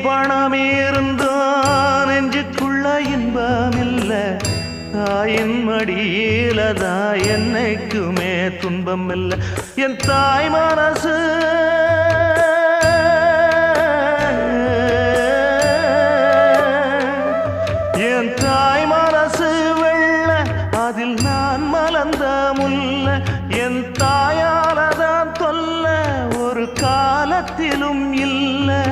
பணம் இருந்தான் நெஞ்சுக்குள்ள இன்பமில்ல. தாயின் மடியிலதா என்னைக்குமே துன்பம் இல்ல என் தாய் மனசு. என் தாய் மனசு வெள்ள அதில் நான் மலர்ந்த முல்ல என் தாயாலதான் தொல்ல ஒரு காலத்திலும் இல்லை.